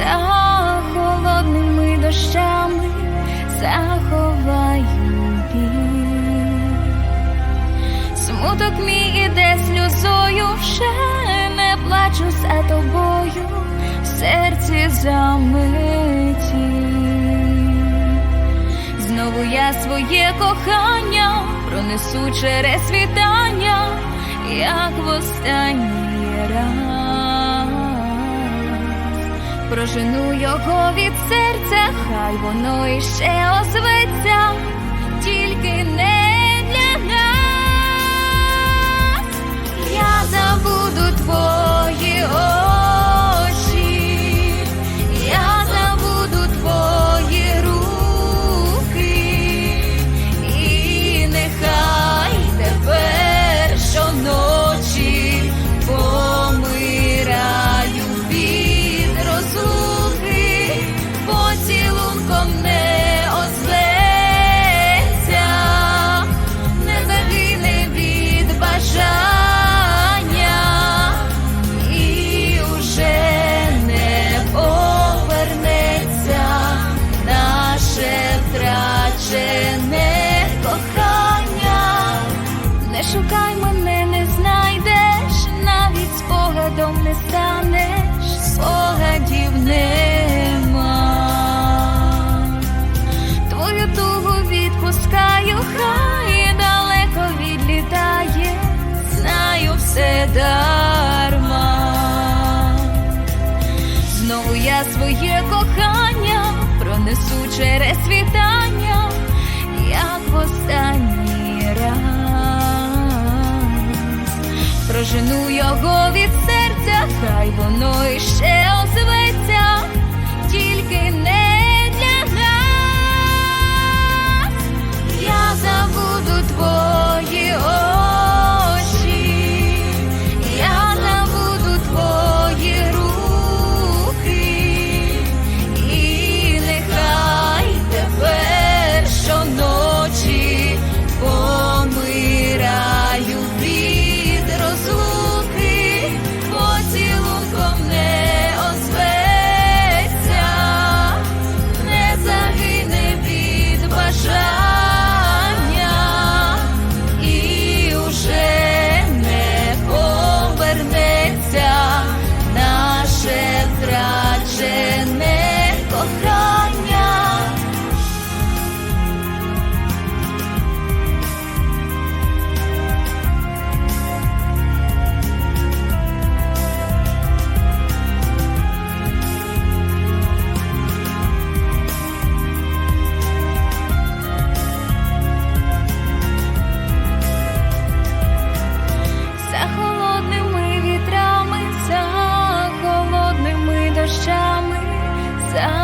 за холодними дощами заховаю біль. Смуток мій іде сльозою, вже не плачу за тобою, в серці замиті. Знову я своє кохання пронесу через світання, як в останній раз. Прожену його від серця, хай воно іще озветься, кохання. Не шукай мене, не знайдеш, навіть спогадом не станеш, спогадів нема. Твою тугу відпускаю, хай далеко відлітає, знаю все дарма. Знову я своє кохання пронесу через світання, Прожену його time